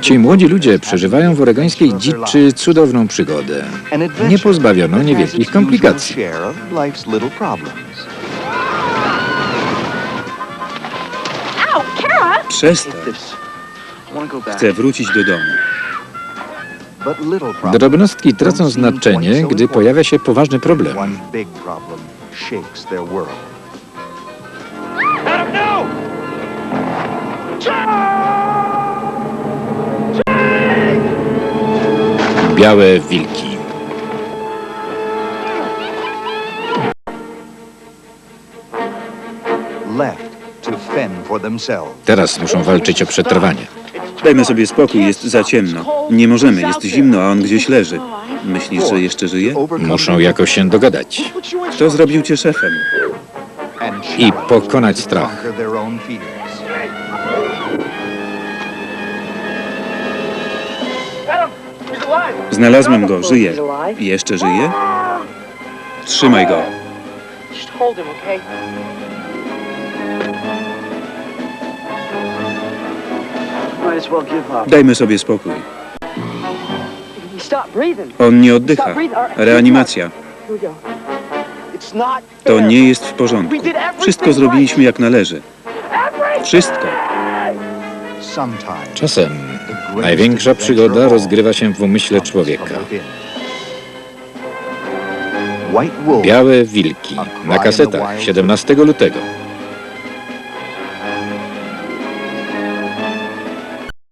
Ci młodzi ludzie przeżywają w oregońskiej dziczy cudowną przygodę. Nie pozbawiono niewielkich komplikacji. Przestań. Chcę wrócić do domu. Drobnostki tracą znaczenie, gdy pojawia się poważny problem. Białe wilki. Teraz muszą walczyć o przetrwanie. Dajmy sobie spokój, jest za ciemno. Nie możemy, jest zimno, a on gdzieś leży. Myślisz, że jeszcze żyje? Muszą jakoś się dogadać Kto zrobił cię szefem? i pokonać strach. Znalazłem go, żyje. Jeszcze żyje? Trzymaj go. Dajmy sobie spokój. On nie oddycha. Reanimacja. To nie jest w porządku. Wszystko zrobiliśmy jak należy. Wszystko. Czasem największa przygoda rozgrywa się w umyśle człowieka. Białe wilki na kasetach 17 lutego.